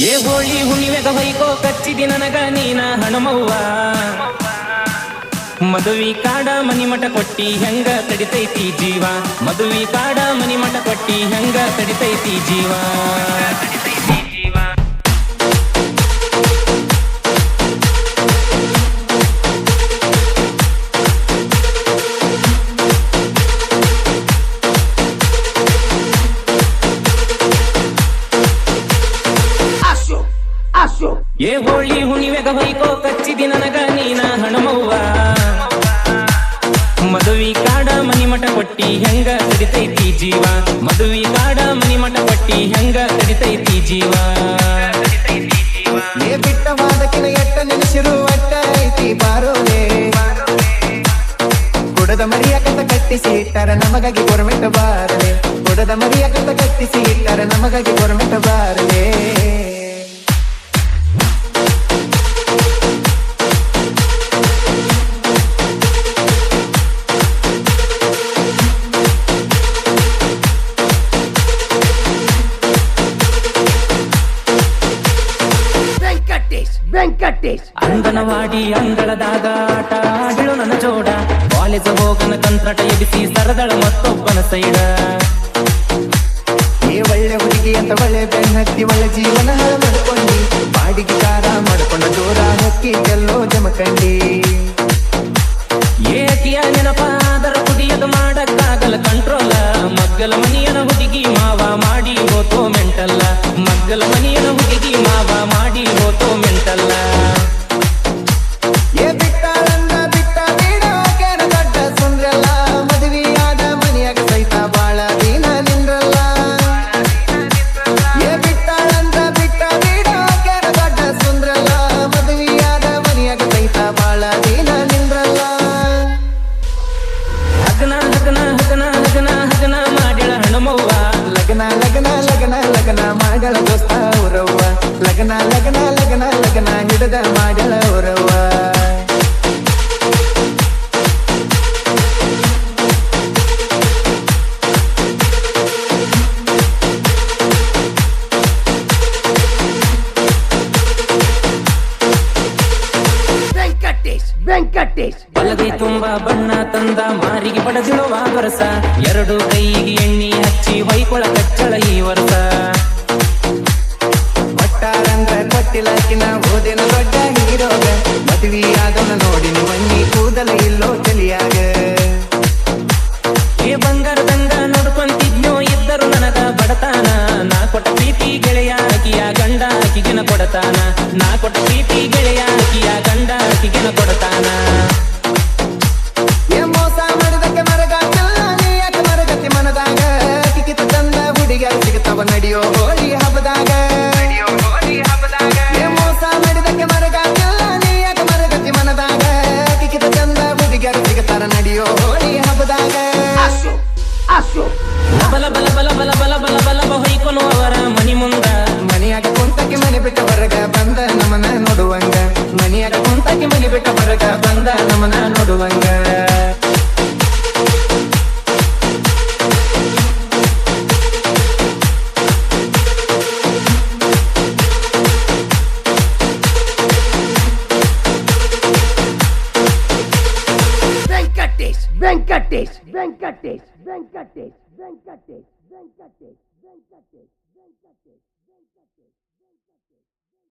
ಏ ಹೋಳಿ ಹುಣ್ಣಿಮೆಗ ಹೊಯ್ಕೋ ಕಚ್ಚಿದಿ ನನಗ ನೀನ ಹಣಮವ್ವ. ಮದುವಿ ಕಾಡ ಮನಿಮಠ ಕೊಟ್ಟಿ ಹೆಂಗ ತಡಿತೈತಿ ಜೀವ? ಮದುವಿ ಕಾಡ ಮನಿಮಠ ಕೊಟ್ಟಿ ಹೆಂಗ ತಡಿತೈತಿ ಜೀವ? ಏ ಹೋಳಿ ಹುಣ್ಣಿಮೆಗ ಹೊಯ್ಕೋ ಕಚ್ಚಿದಿ ನನಗ ನೀನ ಹಣಮವ್ವ. ಮದುವಿ ಕಾಡ ಮನಿಮಠ ಕೊಟ್ಟಿ ಹೆಂಗ ತಡಿತೈತಿ ಜೀವ? ಮದುವಿ ಕಾಡ ಮನಿಮಠ ಕೊಟ್ಟಿ ಹೆಂಗ ತಡಿತೈತಿ ಜೀವ? ಏ ಬಿಟ್ಟ ವಾದಕಿನ ಎಟ್ಟ ನೆನೆಸಿರು ಅಟ್ಟ ಐತಿ ಬಾರೋಲೆ. ಕುಡದ ಮರಿಯಕಂತ ಕಟ್ಟಿಸಿ ಇಟ್ಟಾರ ನಮಗಾಗಿ ಗೊರಮೆಟ್ಟ ಬಾರಲೆ ಕುಡದ ಮರಿಯಕಂತ ಕಟ್ಟಿಸಿ ಇಟ್ಟಾರ ನಮಗಾಗಿ ಗೊರಮೆಟ್ಟ ಬಾರಲೆ Venkatesh! ಅಂಗನವಾಡಿ ಅಂಗಳದಾಗ ಆಟ ಆಡಿಳು ನನ್ನ ಜೋಡ. ಕಾಲೇಜ್ ಹೋಗನ ಕಂತ್ರಟ ಎಬಿಸಿ ಸರದಳ ಮತ್ತೊಬ್ಬನ ಸೈಡ. ಈ ಒಳ್ಳೆ ಹುಡುಗಿ ಅಂತ ಒಳ್ಳೆ ಬೆನ್ನತ್ತಿ ಒಳ್ಳೆ ಜೀವನ ಮಾಡ್ಕೊಂಡಿ. ಬಾಡಿಗೆ ಕಾರ ಮಾಡ್ಕೊಂಡ ದೂರ ಹೊಕ್ಕಿ ಗೆಲ್ಲೋ ಜಮಕಂಡಿ ಏಕಿಯ ನೆನಪಾದರ ಕುಡಿಯದು ಮಾಡಕ್ಕಾಗಲ್ಲ ಕಂಟ್ರೋಲ ಮಗ್ಗಲ ಮನಿಯನ ಹುಡುಗಿ ಮಾವ ಮಾಡಿ ಹೋತೋ ಮೆಂಟಲ್ಲ ಮಗ್ಗಲ ಮನಿಯನ ಹುಡುಗಿ ಮಾವ ಮಾಡಿ ಮಾಡಳ ದೋಸ್ತ ಊರವ್ವ ಲಗ್ನ ಲಗ್ನ ಲಗ್ನ ಲಗ್ನ ಹಿಡದ ಮಾಡಳ ಊರವ್ವ Venkatesh! Venkatesh! ಬಲಗೈ ತುಂಬಾ ಬಣ್ಣ ತಂದ ಮಾರಿಗೆ ಪಡೆದಿಳುವ ವರಸ ಎರಡು ಕೈಗೆ ಎಣ್ಣೆ ಹಚ್ಚಿ ಹೊಯ್ಕೊಳ ಕಚ್ಚಳ ಈ ವರ್ಷ ಒಟ್ಟಾರಂಗ ನಾ ಓದಿನ ದೊಡ್ಡ ಹೀರೋಗ. ಮದುವೆ ಆದವನ ನೋಡಿ ಮಣ್ಣಿ ಕೂದಲ ಇಲ್ಲೋ ಚಲಿಯಾಗ ಏ ಬಂಗಾರದಂಗ ನೋಡ್ಕೊಂತಿದ್ನೋ ಇದ್ದರು ನನಗ ಬಡತಾನ. ನಾ ಕೊಟ್ಟ ಪ್ರೀತಿ ಗೆಳೆಯ ಆಕಿಯ ಗಂಡ ಆಕಿಗಿನ ಕೊಡತಾನ. ನಾ ಕೊಟ್ಟ ಪ್ರೀತಿ ಗೆಳೆಯ ಆಕಿಯ ಗಂಡ ಆಕಿಗಿನ ಕೊಡತಾನ. ನಮನ ನೋಡುವಂಗ ಮನೆಯಾಗ ಕುಂತಕ್ಕೆ ಮನೆ ಬಿಟ್ಟ ಹೊರಗ ಬಂದ ನಮನ ನೋಡುವಂಗ Venkatesh! Venkatesh! Venkatesh! Venkatesh! Venkatesh! Venkatesh! Venkatesh! Venkatesh! Venkatesh!